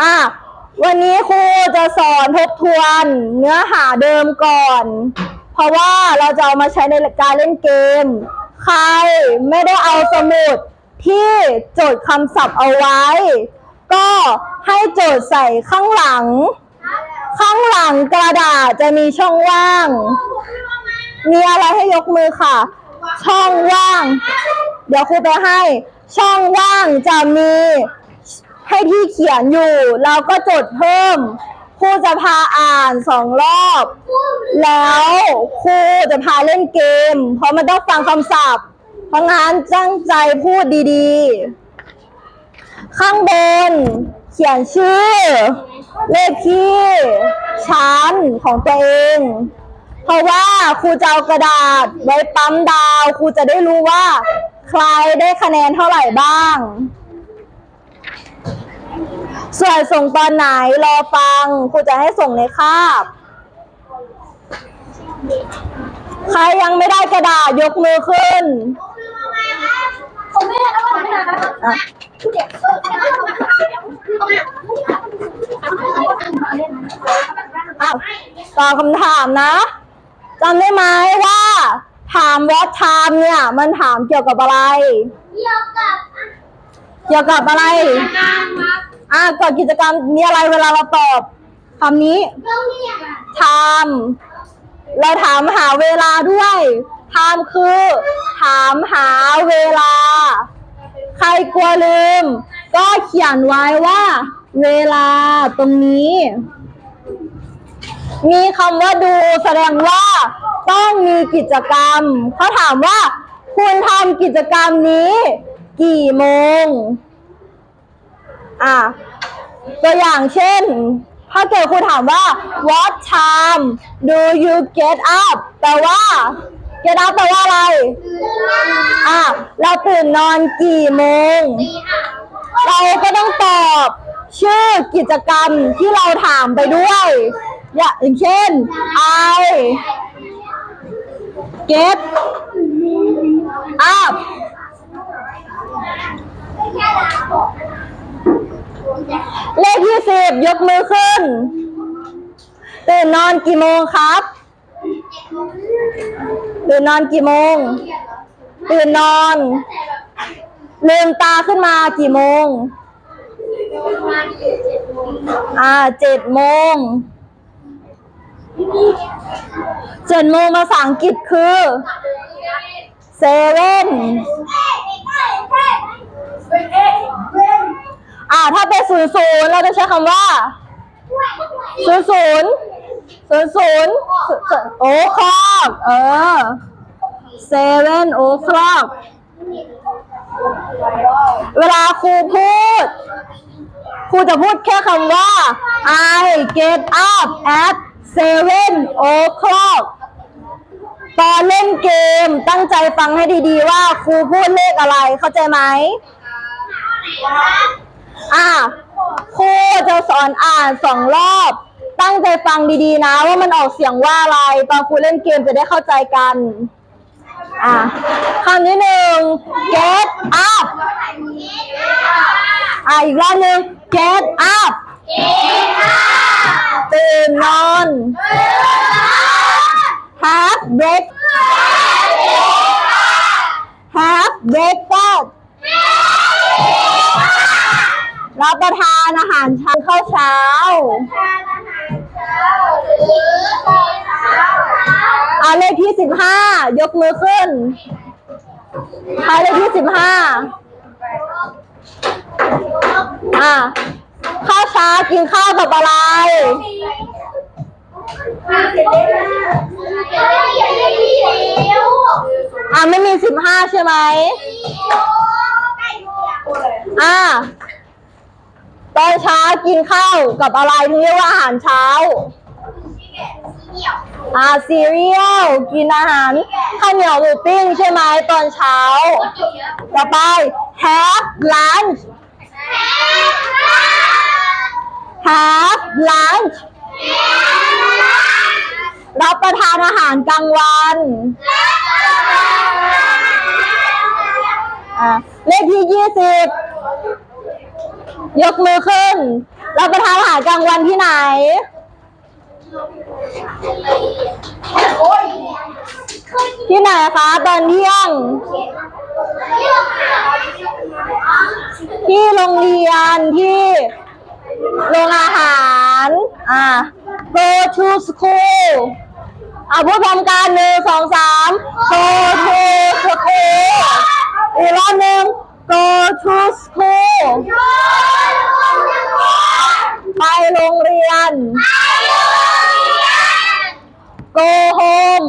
อะวันนี้ครูจะสอนทบทวนเนื้อหาเดิมก่อน เพราะว่าเราจะเอามาใช้ในการเล่นเกม ใครไม่ได้เอาสมุดที่จดคำศัพท์เอาไว้ ก็ให้โจทย์ใส่ข้างหลัง ข้างหลังกระดาษจะมีช่องว่าง มีอะไรให้ยกมือค่ะ ช่องว่าง เดี๋ยวครูไปให้ ช่องว่างจะมี ให้ที่เขียนอยู่ เราก็จดเพิ่มครูจะพาอ่านสองรอบ แล้วครูจะพาเล่นเกม เพราะมันต้องฟังคำศัพท์ เพราะงั้นตั้งใจพูดดีๆ ข้างบนเขียนชื่อ เลขที่ชั้นของตัวเอง เพราะว่าครูจะเอากระดาษไว้ปั๊มดาว ครูจะได้รู้ว่า ใครได้คะแนนเท่าไหร่บ้าง ส่วนส่งตอนไหนรอฟังครูจะให้ส่งในคาบ ใครยังไม่ได้กระดาษยกมือขึ้นผมไม่ได้แล้วผมไม่ได้ครับอะอ้าวตอบคำถามนะจำได้ไหมว่า ถาม what time เนี่ย มันถามเกี่ยวกับอะไร เกี่ยวกับ เกี่ยวกับอะไรการครับ อะก่อนกิจกรรมมีอะไรเวลาเราตอบคำนี้โรงเรียนอะ time เราถามหาเวลาด้วย time คือ ถามหาเวลา ใครกลัวลืม ก็เขียนไว้ว่า เวลาตรงนี้ มีคำว่าดูแสดงว่า ต้องมีกิจกรรมเขาถามว่า คุณทำกิจกรรมนี้ กี่โมง อะตัวอย่างเช่น ถ้าเกิดครูถามว่า what time do you get up แปลว่า get up แปลว่าอะไร อะ เราตื่นนอนกี่โมง เราก็ต้องตอบชื่อกิจกรรมที่เราถามไปด้วยอย่างเช่น I get up เลขยี่สิบยกมือขึ้น ตื่นนอนกี่โมงครับ ตื่นนอนกี่โมง ตื่นนอนลืมตาขึ้นมากี่โมง อ่าเจ็ดโมงเจ็ดโมงภาษาอังกฤษคือเซเว่น อ่า ถ้าเป็นศูนย์ศูนย์เราจะใช้คำว่าศูนย์ศูนย์ศูนย์ศูนย์โอคลอกเออเซเว่นโอคลอกเวลาครูพูด ครูจะพูดแค่คำว่า I get up at seven o'clock ตอนเล่นเกมตั้งใจฟังให้ดีๆว่าครูพูดเลขอะไรเข้าใจไหม อะครูจะสอนอ่านสองรอบ ตั้งใจฟังดีๆ นะ ว่ามันออกเสียงว่าอะไร ตอนครูเล่นเกมจะได้เข้าใจกัน อะคำที่หนึ่ง get up อะอีกรอบหนึ่ง get up ตื่นนอน have break have breakfast รับประทานอาหารเช้าข้าวเช้าอ่าเลขที่สิบห้ายกมือขึ้นใครเลขที่สิบห้าอ่าข้าวเช้ากินข้าวกับอะไร อ่าไม่มีสิบห้าใช่ไหม อ่า ตอนเช้ากินข้าวกับอะไรถึงเรียกว่าอาหารเช้าอ่าซีเรียลกินอาหารข้าวเหนียวหมูปิ้งใช่ไหมตอนเช้า ต่อไป have lunch have lunch รับประทานอาหารกลางวันอ่าเลขที่ยี่สิบ ยกมือขึ้น รับประทานอาหารกลางวันที่ไหน ที่ไหนคะตอนเที่ยง ที่โรงเรียนที่โรงอาหาร อ่า go to school อะพูดพร้อมกันหนึ่งสองสาม go to school อีกรอบหนึ่ง go to school ไปโรงเรียน go home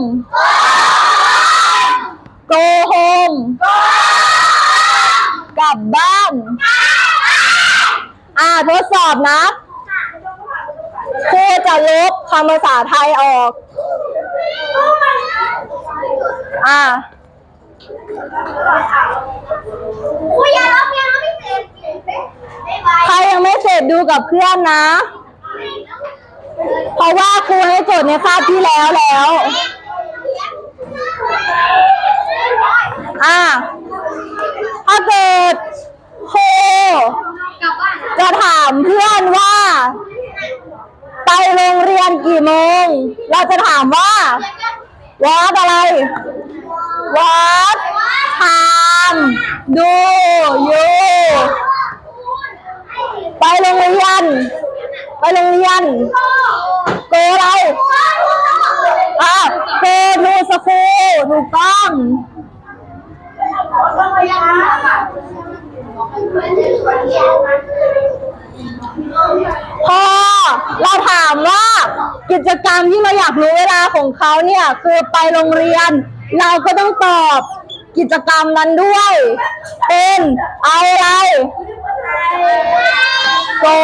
go home กลับบ้าน อ่าทดสอบนะครูจะลบคำภาษาไทยออก อ่า ใครยังไม่เสร็จดูกับเพื่อนนะ เพราะว่าครูให้จทย์ในคาบที่แล้วแล้ว อ่าถ้าเกิดคจะถามเพื่อนว่า ไปโรงเรียนกี่โมง เราจะถามว่าวัดอะไร วัดทามดูอยู่ไปโรงเรียน ไปโรงเรียนโกอะไรอะโกนูสคูถูกต้องพอเราถามว่ากิจกรรมที่เราอยากรู้เวลาของเขาเนี่ย คือไปโรงเรียน เราก็ต้องตอบกิจกรรมนั้นด้วย เป็นอะไร go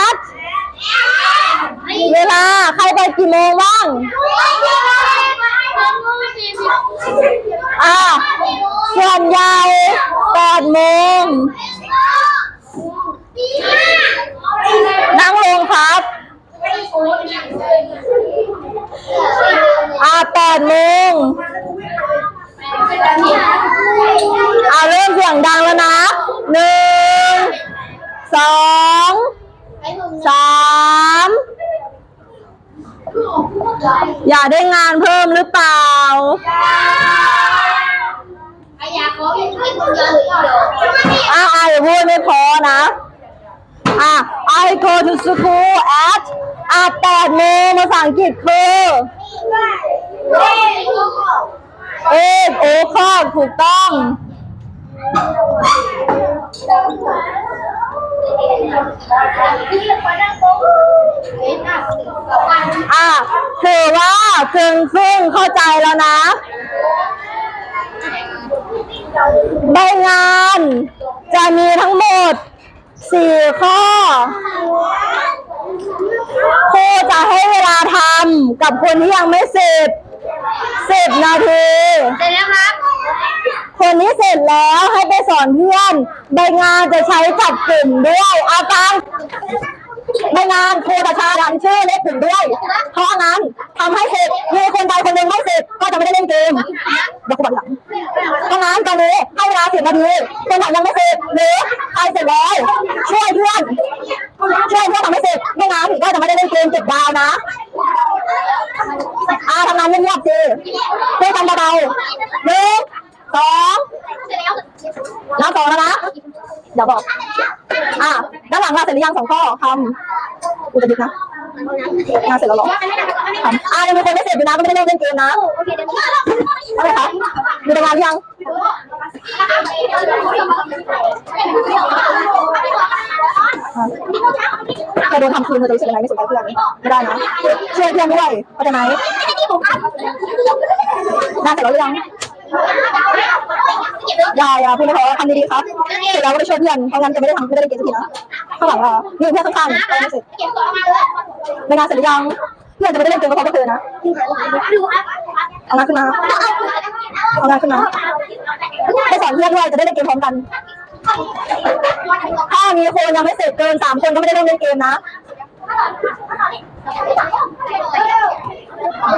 at เวลาใครไปกี่โมงบ้าง อ่าส่วนใหญ่แปดโมง นั่งลงครับ ดโมงเอาเริ่มเสียงดังแล้วนะหนึ่งสองสามอยากได้งานเพิ่มหรือเปล่าอากขอเป็นเพื่อนคนเดียวหรือเปล่า อ่าอ่าอย่าพูดไม่พอนะ อ่า I go to school at อ่าแปดโมงภาษาอังกฤษคือ eight o'clock ถูกต้อง อ่าถือว่าครึ่งครึ่งเข้าใจแล้วนะ ใบงานจะมีทั้งหมด4ข้อครูจะให้เวลาทำกับคนที่ยังไม่เสร็จ 10นาที เสร็จแล้วครับ คนที่เสร็จแล้วให้ไปสอนเพื่อน ใบงานจะใช้จับกลุ่มด้วยอาการใบงานครูจะใช้ยันชื่อเลขกลุ่มด้วย เพราะงั้นทำให้เสร็จมีคนใดคนหนึ่งไม่เสร็จก็จะไม่ได้เล่นเกมเดี๋ยวครูบอกทีหลังเพราะงั้นตอนนี้ให้เวลาสิบนาทีคนไหนยังไม่เสร็จหรือใครเสร็จแล้วช่วยเพื่อนช่วยเพื่อนทำให้เสร็จไม่งั้นก็จะไม่ได้เล่นเกมเก็บดาวนะอา ทำงานเงียบๆสิเพื่อทำเบาๆหนึ่ง สองเสร็จแล้วนับสองแล้วนะเดี๋ยวบอก อะด้านหลังงานเสร็จหรือยังสองข้อทำกูจะดึกนะงานเสร็จแล้วเหรอทำอะยังมีคนไม่เสร็จอยู่นะก็ไม่ได้เล่นเกมนะโอเคเดี๋ยวนี้อะไรคะมีรายงานหรือยังเธอโดนทำคืนเธอจะรู้สึกยังไงไม่สนใจเพื่อนไม่ได้นะช่วยเพื่อนด้วยเข้าใจไหมงานเสร็จแล้วหรือยัง อย่าอย่าพูดไม่พอทำดีๆครับเสร็จแล้วก็ไปช่วยเพื่อนเพราะงั้นจะไม่ได้ทำไม่ได้เล่นเกมสักทีนะข้างหลังอะเพื่อนข้างๆไม่เสร็จเก็บตัวมาเลยในงานเสร็จหรือยังเพื่อนจะไม่ได้เล่นเกมก็เพราะพวกเธอนะเอางานขึ้นมาเอางานขึ้นมาไปสอนเพื่อนด้วยจะได้เล่นเกมพร้อมกัน ถ้ามีคนยังไม่เสร็จเกินสามคนก็ไม่ได้เล่นเกมนะ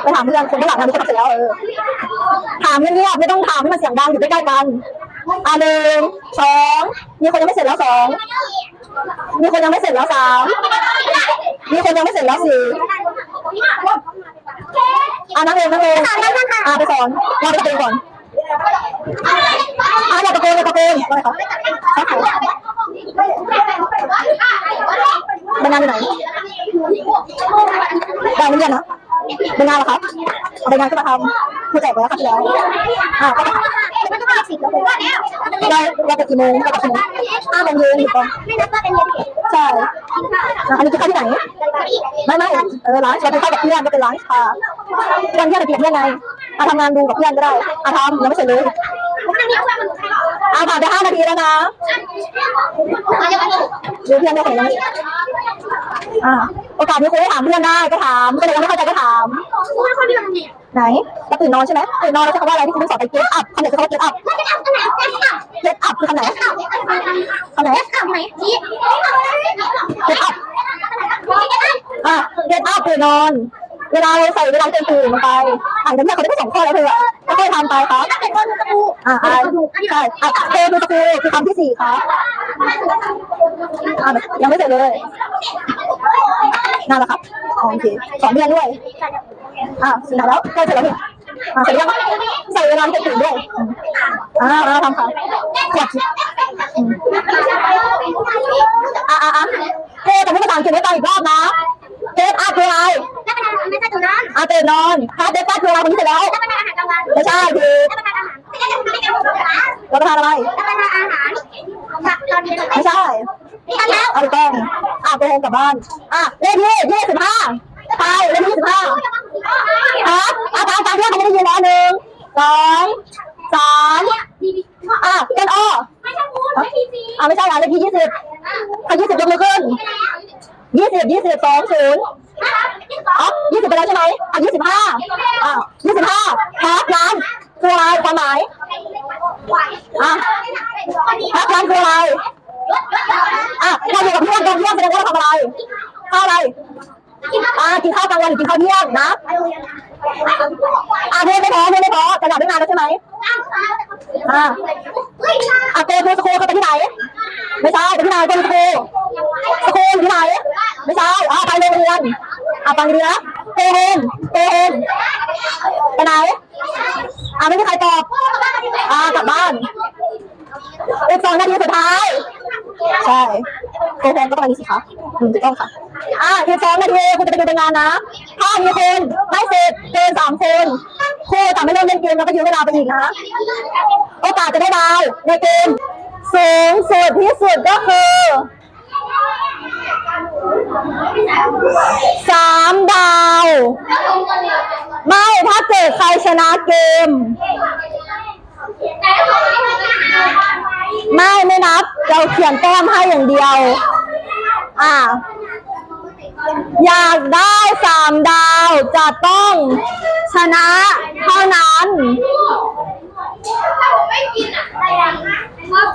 ไปถามเพื่อนคนที่หลังงานที่จะเสร็จแล้วเออถามเงียบๆไม่ต้องถามให้มันเสียงดังอยู่ใกล้ๆกันอะหนึ่งสองมีคนยังไม่เสร็จแล้วสองมีคนยังไม่เสร็จแล้วสามมีคนยังไม่เสร็จแล้วสี่อะนั่งเองนั่งเองอะไปสอนเราไปตะโกนก่อนอะอย่าตะโกนอย่าตะโกนอะไรครับบรรยายอยู่ไหนได้ไม่เรียนนะ บรรยายเหรอครับเอาบรรยายขึ้นมาทำผู้แจกไปแล้วครับที่แล้วอะก็ไปเราเราไปกี่โมงเราไปกี่โมงห้าโมงเย็นถูกต้องไม่นับว่าเป็นเย็นใช่อะอันนี้กินข้าวที่ไหนไม่ไม่เออร้านเราไปเข้ากับเพื่อนก็เป็นร้านชาวันเพื่อนไปกินกับเพื่อนไงอะทำงานดูกับเพื่อนก็ได้อะทำยังไม่เสร็จเลยผมนั่งนี่เอาไว้มันอะผ่านไปห้านาทีแล้วนะเดี๋ยวมันดูเพื่อนได้ของยังไม่อะ โอกาสนี้คุยถามเพื่อนได้ก็ถามก็เลยยังไม่เข้าใจก็ถามกูเป็นคนที่มันเนี่ยไหนก็ตื่นนอนใช่ไหมตื่นนอนแล้วใช้คำว่าอะไรที่คุณสอนไปเก็ตอัพคำไหนคือคำว่าเก็ตอัพแล้วจะเอาอันไหนอันไหนเก็ตอัพคือคำไหนเอาเอาคำไหนเอาไหนชี้เก็ตอัพอะเก็ตอัพตื่นนอน เวลาเราใส่เวลาเต็มตื่นลงไปอ่านกันแค่เขาได้แค่สองข้อแล้วเธอก็ค่อยๆทำไปครับเป็นคนกระปูอ่าอ่าใช่อะเทคือสกูคือคำที่สี่ครับอ่ายังไม่เสร็จเลย นั่นแหละครับอ๋อโอเคสองเรียนด้วยอ่าสิไหนแล้วใกล้เสร็จแล้วนี่อ่าเสร็จยังใส่เวลาให้ตื่นด้วยอ่าอ่าทำค่ะขวดอ่าอ่าอ่าเทแต่ไม่มาษาอังกฤษไม่ฟังอีกรอบนะ เทปอาคืออะไรแล้วเป็นอาหารไม่ใช่ตัวนั้นอาตื่นนอนถ้าเทปอาคืออะไรคนนี้เสร็จแล้วแล้วเป็นอาหารกลางวันไม่ใช่คือแล้วเป็นอาหารไม่ใช่ไม่ใช่ไม่ใช่รับประทานอะไรแล้วเป็นอาหารแบบตอนเย็นไม่ใช่ตอนแล้วเอาถูกต้องอะไปโฮมกลับบ้านอะเลขที่ยี่สิบห้าใช่เลขที่ยี่สิบห้าครับอะตามตามที่เขาไม่ได้ยินแล้วหนึ่งสองสามอะกันอ้อไม่ใช่มูนไม่ทีซีอะไม่ใช่อะเลขที่ยี่สิบถ้ายี่สิบยกมือขึ้น ยี่สิบยี่สิบสองศูนย์อ๋อยี่สิบไปแล้วใช่ไหมอะยี่สิบห้าอะยี่สิบห้าครับร้านคืออะไรความหมายอะครับร้านคืออะไรอะเราอยู่กับเพื่อนกันเพื่อนแสดงว่าเราทำอะไรข้าวอะไร อ่ากินข้าวกลางวันหรือกินข้าวเที่ยงนะอ่าเพื่อนไม่พอเพื่อนไม่พอจะหลับได้นานแล้วใช่ไหมอ่าอ่าเตะคือสกูลเขาไปที่ไหน ไม่ใช่ไปที่ไหนเป็นสกูลสกูลอยู่ที่ไหน ไม่ใช่อ่าไปโรงเรียนอ่าฟังดีนะเตะเฮนเตะเฮนไปไหนอ่าไม่มีใครตอบอ่ากลับบ้านอีกสองนาทีสุดท้าย ใช่โกหกก็ประมาณนี้สิคะถูกต้องค่ะ อ่าอีกสองนาทีคุณจะไปดูเป็นงานนะ ถ้ามีคนไม่เสร็จเกินสามคนครูจะไม่เริ่มเล่นเกมแล้วก็ยื้อเวลาไปอีกนะโอกาสจะได้ดาวในเกมสูงสุดที่สุดก็คือสามดาว ไม่ถ้าเกิดใครชนะเกม ไม่ไม่นับ เราเขียนแต้มให้อย่างเดียว อ่า อยากได้สามดาวจะต้องชนะเท่านั้น ไม่กินอะ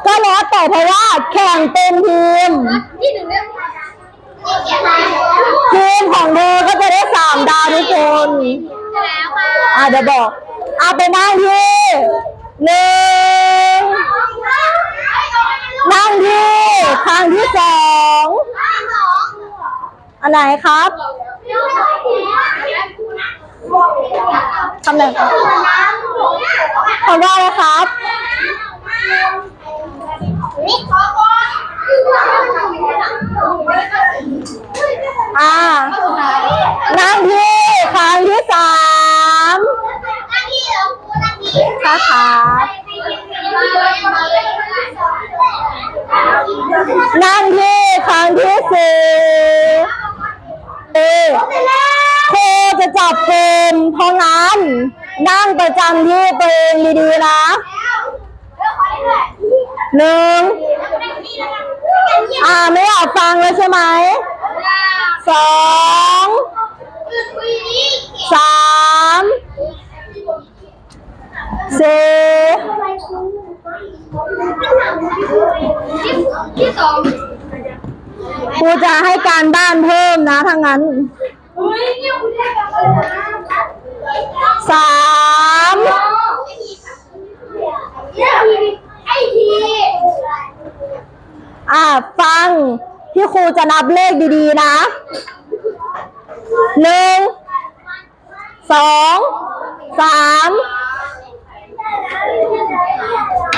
ก็แล้วแต่เพราะว่าแข่งเป็นทีมที่หนึ่งเนี่ยทีมของเธอก็จะได้สามดาวทุกคนแล้วมาอ่าเดี๋ยวบอกเอาไปนั่งที่หนึ่งนั่งที่ครั้งที่สอง อันไหนครับทำไหนครับคำว่าอะไรครับอ่า การบ้านเพิ่มนะทั้งนั้นสามอ่าฟังที่ครูจะนับเลขดีๆนะหนึ่งสองสาม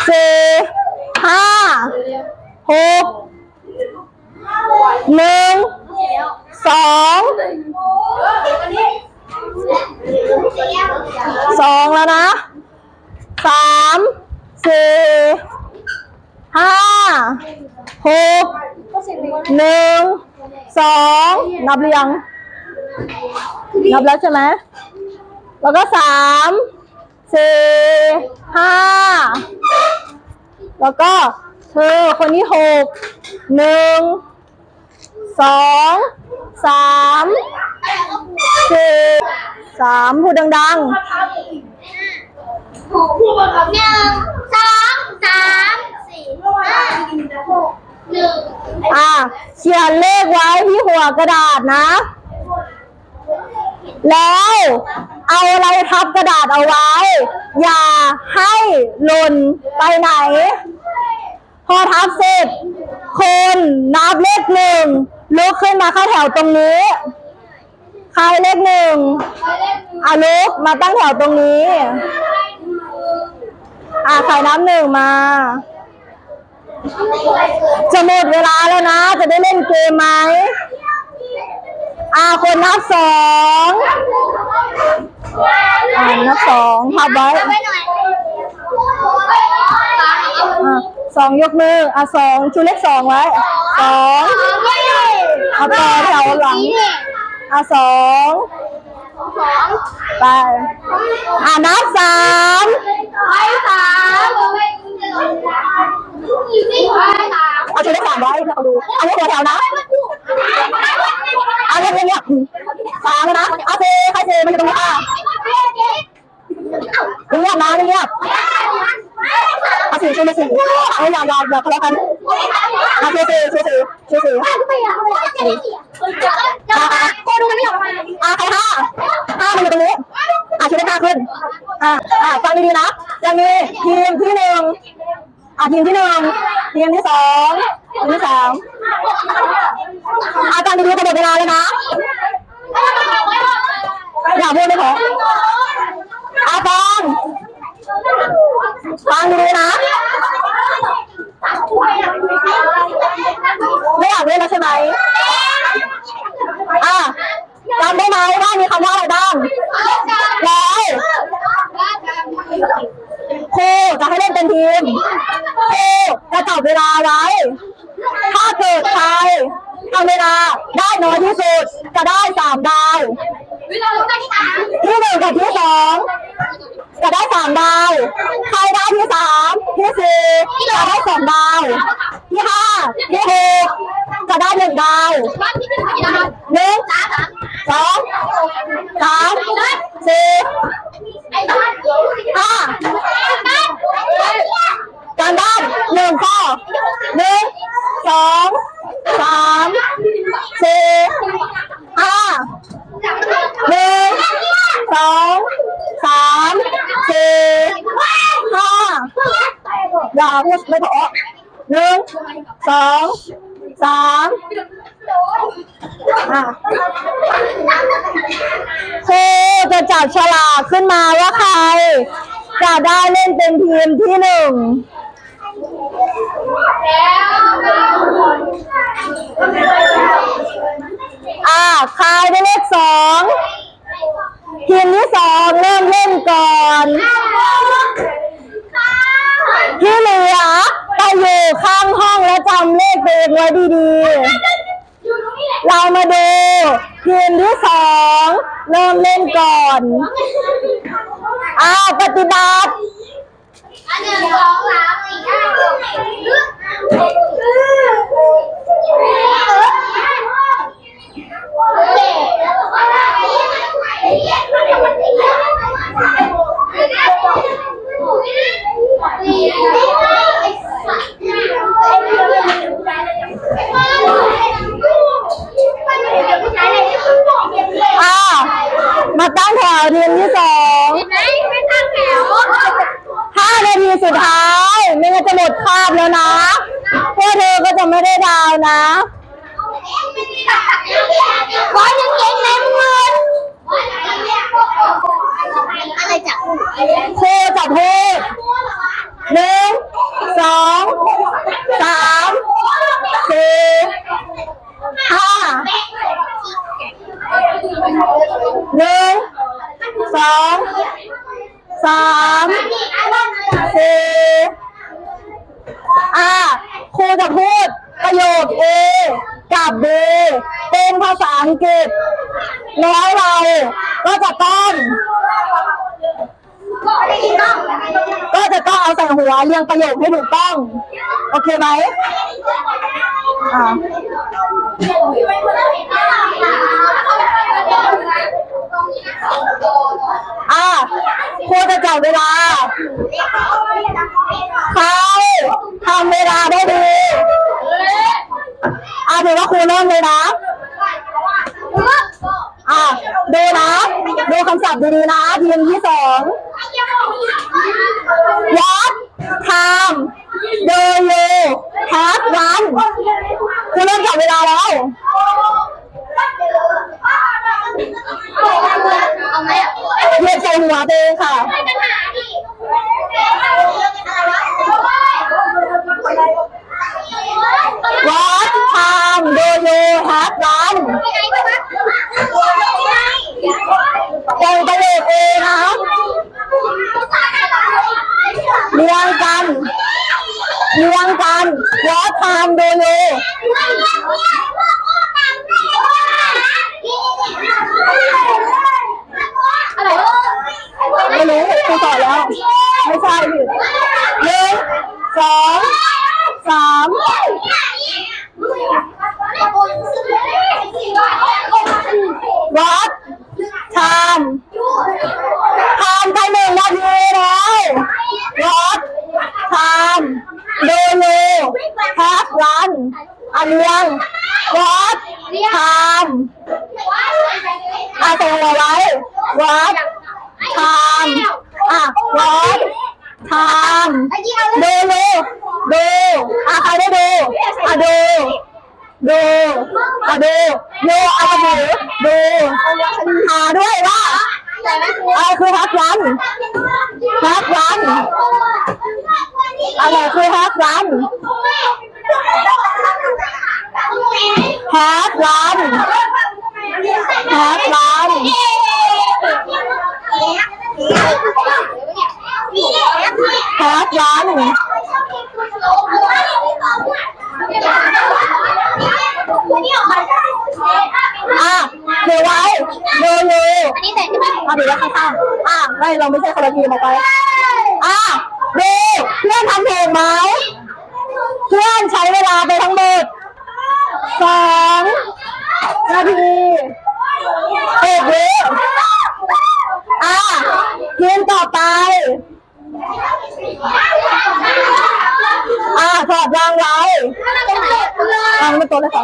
สี่ห้าหก หนึ่งสองสองแล้วนะสามสี่ห้าหกหนึ่งสองนับหรือยัง นับแล้วใช่ไหมแล้วก็สามสี่ห้าแล้วก็เธอคนที่หกหนึ่ง สองสามสี่สามพูดดังหนึ่งสองสามสี่ห้าหกหนึ่งๆ อะเขียนเลขไว้ที่หัวกระดาษนะ แล้วเอาอะไรทับกระดาษเอาไว้ อย่าให้หล่นไปไหน พอทับเสร็จ คนนับเลขหนึ่ง ลุกขึ้นมาเข้าแถวตรงนี้ใครเลขหนึ่งอาลุกมาตั้งแถวตรงนี้ อ่าใครนับหนึ่งมา จะหมดเวลาแล้วนะ จะได้เล่นเกมไหมอ่าคนนับสองอ่านับสองทับไว้สองยกมือ อะสองชูเลขสองไว้สอง เอาต่อแถวหลังเอะสองไปอะนับสามไปสามเอาชูเลขสามไว้เราดูเอาเลขหัวแถวนะเอาเลขเงียบๆสามนะเอาเซใครเซมันอยู่ตรงนี้อะเงียบนะเงียบเอาสี่ชูเลขสี่เอาอย่าอย่าอย่าทะเลาะกันเอาชูสี่ชูสี่ โคดูมันไม่ออกมา อะใครห้าห้ามันอยู่ตรงนี้ อะชูเลขห้าขึ้น อะอะฟังดีๆนะจะมีทีมที่หนึ่งอะทีมที่หนึ่งทีมที่สองทีมที่สามอาจารย์ดีๆจะหมดเวลาแล้วนะ อย่าพูดไม่พออาฟังฟังดีๆนะ ไม่อยากเล่นแล้วใช่ ไหมอะจำได้ไหมว่ามีคำว่าอะไรบ้าง แล้วครูจะให้เล่นเป็นทีมครูจะจับเวลาไว้ ถ้าเกิดใครทำเวลาได้น้อยที่สุดจะได้สามดาวที่หนึ่งกับที่สอง จะได้สามดาว ใครได้ที่สามที่สี่จะได้สองดาว ที่ห้าที่หกจะได้หนึ่งดาวหนึ่งสองสามสี่ห้าการบ้านหนึ่งข้อหนึ่งสองสามสี่ห้า หนึ่งสองสามสี่ห้าอย่าพูดไม่พอหนึ่งสองสามอะครูจะจับฉลากขึ้นมาว่าใคร จะได้เล่นเป็นทีมที่หนึ่งอ่าใครได้เลขสองทีมที่สองเริ่มเล่นก่อน ที่เหลือไปอยู่ข้างห้องแล้วจำเลขตัวเองไว้ดีๆ เรามาดูทีมที่สองเริ่มเล่นก่อนอ่าวปฏิบัติอันหนึ่งสองสามสี่ห้าหกเจ็ด อ่ามาตั้งแถวทีมที่สองไหนไม่ตั้งแถวห้านาทีสุดท้าย ไม่งั้นจะหมดคาบแล้วนะ พวกเธอก็จะไม่ได้ดาวนะร้อยหนึ่งเก่งในหมื่น อะไรจับครูจับพูดหนึ่งสองสามสี่ห้าหนึ่งสองสามสี่อ่าครูจะพูด ประโยค A กับ B เป็นภาษาอังกฤษ แล้วเราก็จะต้อง ก็จะต้องเอาใส่หัวเรียงประโยคให้ถูกต้อง โอเคไหมอ่าอ่าครูจะจับเวลาใครทำเวลาได้ดี อ่าถือว่าครูเริ่มเลยนะ อ่าดูนะ ดูคำศัพท์ดีๆนะทีมที่สอง What time do you have lunch คุณเริ่มจับเวลาแล้วเอาไหมอะเหยียบใส่หัวตัวเองค่ะ ไม่ปัญหาดิ What time do you have lunch ตรงประโยคเองนะเรียงกันเรียงกัน What time do you อะไร ไม่รู้ครูสอนแล้ว ไม่ใช่ผิดหนึ่งสองสาม วัดทำทำไปหนึ่งนาทีแล้ววัดทำดูยูแฮปรัน อันเลียงวัดทำอาใส่หัวไว้วัดทำอะวัดทำดูยูดูอะใครได้ดูอะดูดูอะดูดูเอาไปดูดูหาด้วยว่าอะไรคือฮักรันฮักรันอะไรคือฮักรัน ฮักรันฮักรันฮักรันอะดูไว้เดูดูอันนี้แต่ใช่ไหมอะดูไว้ข้างๆอะไม่เราไม่ใช่คนละทีมออกไป อะดูเพื่อนทำถูกไหม เพื่อนใช้เวลาไปทั้งหมดสองนาทีเอกวิอะทีมต่อไป อะถอดวางไว้วางไม่ตัวเลยค่ะ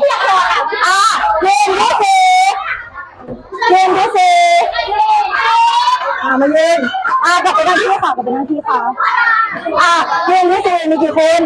อะทีมที่สี่ทีมที่สี่อะมายืนอะกลับไปนั่งที่ค่ะกลับไปนั่งที่ค่ะอะทีมที่สี่มีกี่คน